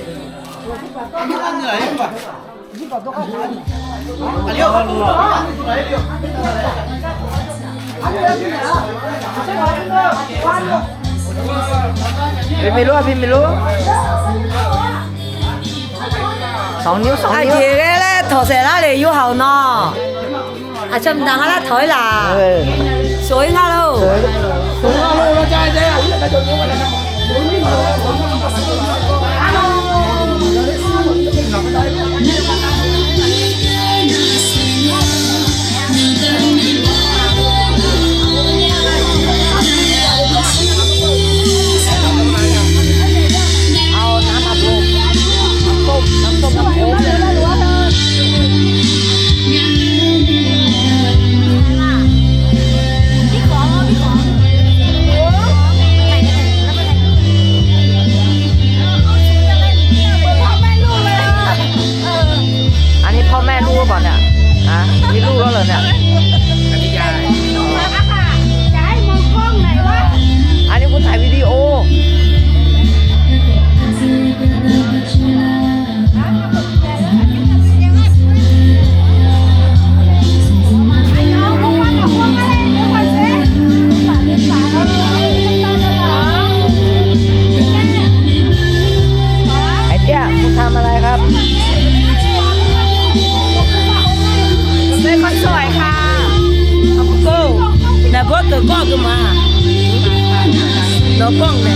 一百多块，一百多块。六号路。还没录啊，还没录。上尿上尿。啊，爷爷，那托谁那里有好弄？啊，就我们家那台啦，谁家喽？谁家喽？家里谁啊？ เหรอเนี่ย เกิดก็กันมาเราป้องไหน